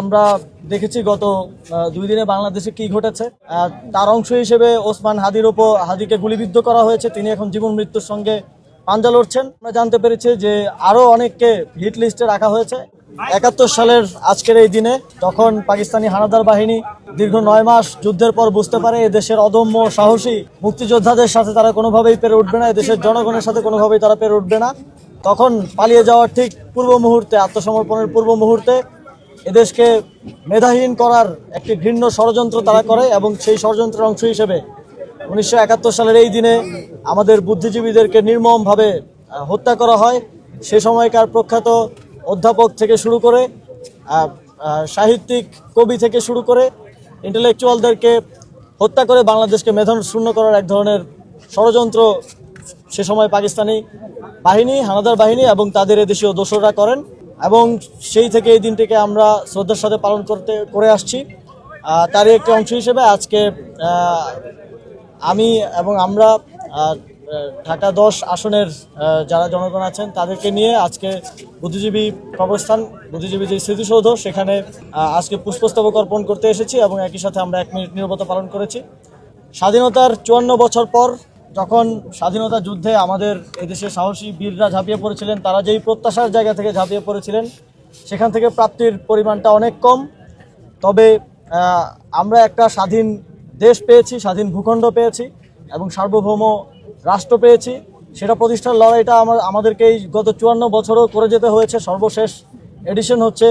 আমরা দেখেছি গত দুই দিনে বাংলাদেশে কি ঘটেছে। তার অংশ হিসেবে ওসমান হাদির ওপর হাদিকে গুলিবিদ্ধ করা হয়েছে। তিনি এখন জীবন মৃত্যুর সঙ্গে পাঞ্জা লড়ছেন। আমরা জানতে পেরেছি যে আরও অনেককে হিট লিস্টে রাখা হয়েছে। একাত্তর সালের আজকের এই দিনে তখন পাকিস্তানি হানাদার বাহিনী দীর্ঘ নয় মাস যুদ্ধের পর বুঝতে পারে এদেশের অদম্য সাহসী মুক্তিযোদ্ধাদের সাথে তারা কোনোভাবেই পেরে উঠবে না এদেশের জনগণের সাথে কোনোভাবেই তারা পেরে উঠবে না, তখন পালিয়ে যাওয়ার ঠিক পূর্ব মুহূর্তে, আত্মসমর্পণের পূর্ব মুহূর্তে এদেশকে মেধাহীন করার একটি ঘৃণ্য ষড়যন্ত্র তারা করে এবং সেই ষড়যন্ত্রের অংশ হিসেবে উনিশশো একাত্তর সালের এই দিনে আমাদের বুদ্ধিজীবীদেরকে নির্মমভাবে হত্যা করা হয়। সে সময়কার প্রখ্যাত অধ্যাপক থেকে শুরু করে সাহিত্যিক, কবি থেকে শুরু করে ইন্টেলেকচুয়ালদেরকে হত্যা করে বাংলাদেশকে মেধন শূন্য করার এক ধরনের ষড়যন্ত্র সে সময় পাকিস্তানি বাহিনী, হানাদার বাহিনী এবং তাদের এদেশীয় দোসররা করেন। এবং সেই থেকে এই দিনটিকে আমরা শ্রদ্ধার সাথে পালন করতে, করে আসছি। তারই একটি অংশ হিসেবে আজকে আমি এবং আমরা ঢাকা দশ আসনের যারা জনগণ আছেন তাদেরকে নিয়ে আজকে বুদ্ধিজীবী কবরস্থান, বুদ্ধিজীবী যে স্মৃতিসৌধ, সেখানে আজকে পুষ্পস্তবক অর্পণ করতে এসেছি এবং একই সাথে আমরা এক মিনিট নিরবতা পালন করেছি। স্বাধীনতার চুয়ান্ন বছর পর যখন স্বাধীনতা যুদ্ধে আমাদের এদেশের সাহসী বীররা ঝাঁপিয়ে পড়েছিলেন, তারা যেই প্রত্যাশার জায়গা থেকে ঝাঁপিয়ে পড়েছিলেন, সেখান থেকে প্রাপ্তির পরিমাণটা অনেক কম। তবে আমরা একটা স্বাধীন দেশ পেয়েছি, স্বাধীন ভূখণ্ড পেয়েছি এবং সার্বভৌম রাষ্ট্র পেয়েছি। সেটা প্রতিষ্ঠার লড়াইটা আমার আমাদেরকে এই গত চুয়ান্ন বছরও করে যেতে হয়েছে। সর্বশেষ এডিশন হচ্ছে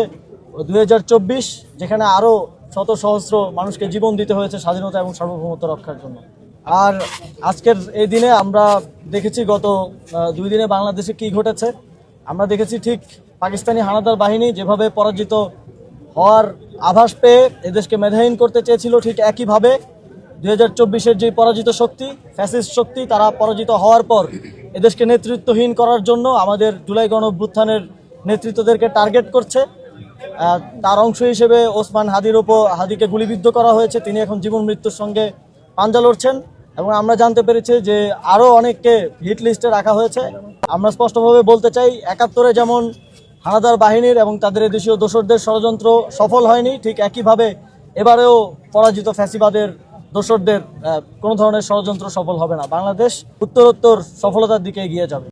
দু হাজার চব্বিশ, যেখানে আরও শত সহস্র মানুষকে জীবন দিতে হয়েছে স্বাধীনতা এবং সার্বভৌমত্ব রক্ষার জন্য। আর আজকের এই দিনে আমরা দেখেছি গত দুই দিনে বাংলাদেশে কি ঘটেছে। আমরা দেখেছি ঠিক পাকিস্তানি হানাদার বাহিনী যেভাবে পরাজিত হওয়ার আভাস পেয়ে এদেশকে মেধাহীন করতে চেয়েছিল ঠিক একইভাবে। দুই হাজার চব্বিশের যে পরাজিত শক্তি, ফ্যাসিস্ট শক্তি, তারা পরাজিত হওয়ার পর এদেশকে নেতৃত্বহীন করার জন্য আমাদের জুলাই গণ অভ্যুত্থানের নেতৃত্বদেরকে টার্গেট করছে। তার অংশ হিসেবে ওসমান হাদির ওপর হাদিকে গুলিবিদ্ধ করা হয়েছে। তিনি এখন জীবন মৃত্যুর সঙ্গে পাঞ্জা লড়ছেন। এবং আমরা জানতে পেরেছি যে আরও অনেককে হিট লিস্টে রাখা হয়েছে। আমরা স্পষ্টভাবে বলতে চাই, একাত্তরে যেমন হানাদার বাহিনীর এবং তাদের দেশীয় দোসরদের ষড়যন্ত্র সফল হয়নি, ঠিক একইভাবে এবারেও পরাজিত ফ্যাসিবাদের দোসরদের কোনো ধরনের ষড়যন্ত্র সফল হবে না। বাংলাদেশ উত্তরোত্তর সফলতার দিকে এগিয়ে যাবে।